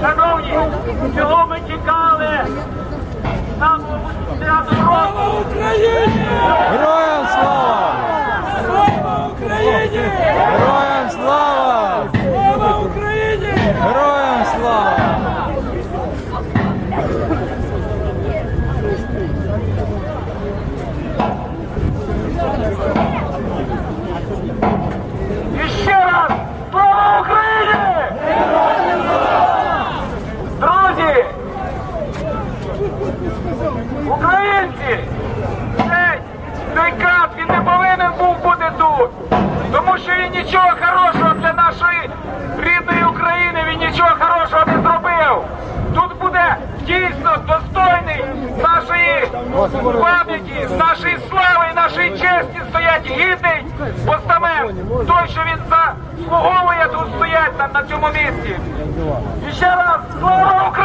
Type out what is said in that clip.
Шановні, чого ми чекали? Слава Україні! І ще раз! Слава Україні! Друзі! Українці! Цей, цей крат, він не повинен був бути тут! Тому що він нічого хорошого для нашої рідної України, він нічого хорошого не зробив! Тут буде дійсно достойний нашої пам'яті, нашої слави нашій честі стоять гідний постамент, той, що він заслуговує, тут стоять там на цьому місці. І ще раз, слава Україні!